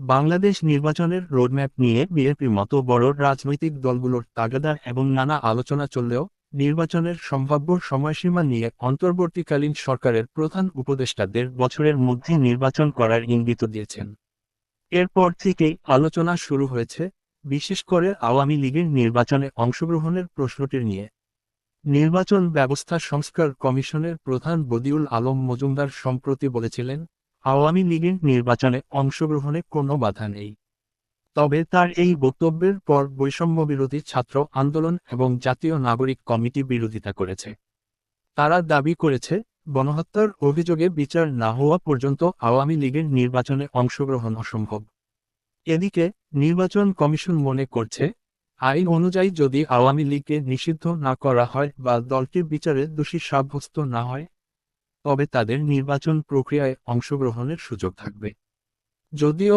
বাংলাদেশ নির্বাচনের রোডম্যাপ নিয়ে বিএনপির মতো বড় রাজনৈতিক দলগুলোর তাগাদা এবং নানা আলোচনা চললেও নির্বাচনের সম্ভাব্য সময়সীমা নিয়ে অন্তর্বর্তীকালীন সরকারের প্রধান উপদেষ্টা দেড় বছরের মধ্যে নির্বাচন করার ইঙ্গিত দিয়েছেন। এরপর থেকেই আলোচনা শুরু হয়েছে, বিশেষ করে আওয়ামী লীগের নির্বাচনে অংশগ্রহণের প্রশ্নটি নিয়ে। নির্বাচন ব্যবস্থা সংস্কার কমিশনের প্রধান বদিউল আলম মজুমদার সম্প্রতি বলেছিলেন আওয়ামী লীগের নির্বাচনে অংশগ্রহণে কোনো বাধা নেই। তবে তার এই বক্তব্যের পর বৈষম্য বিরোধী ছাত্র আন্দোলন এবং জাতীয় নাগরিক কমিটি বিরোধিতা করেছে। তারা দাবি করেছে, গণহত্যার অভিযোগে বিচার না হওয়া পর্যন্ত আওয়ামী লীগের নির্বাচনে অংশগ্রহণ অসম্ভব। এদিকে, নির্বাচন কমিশন মনে করছে, আইন অনুযায়ী যদি আওয়ামী লীগকে নিষিদ্ধ না করা হয় বা দলটির বিচারে দোষী সাব্যস্ত না হয় তবে তাদের নির্বাচন প্রক্রিয়ায় অংশগ্রহণের সুযোগ থাকবে। যদিও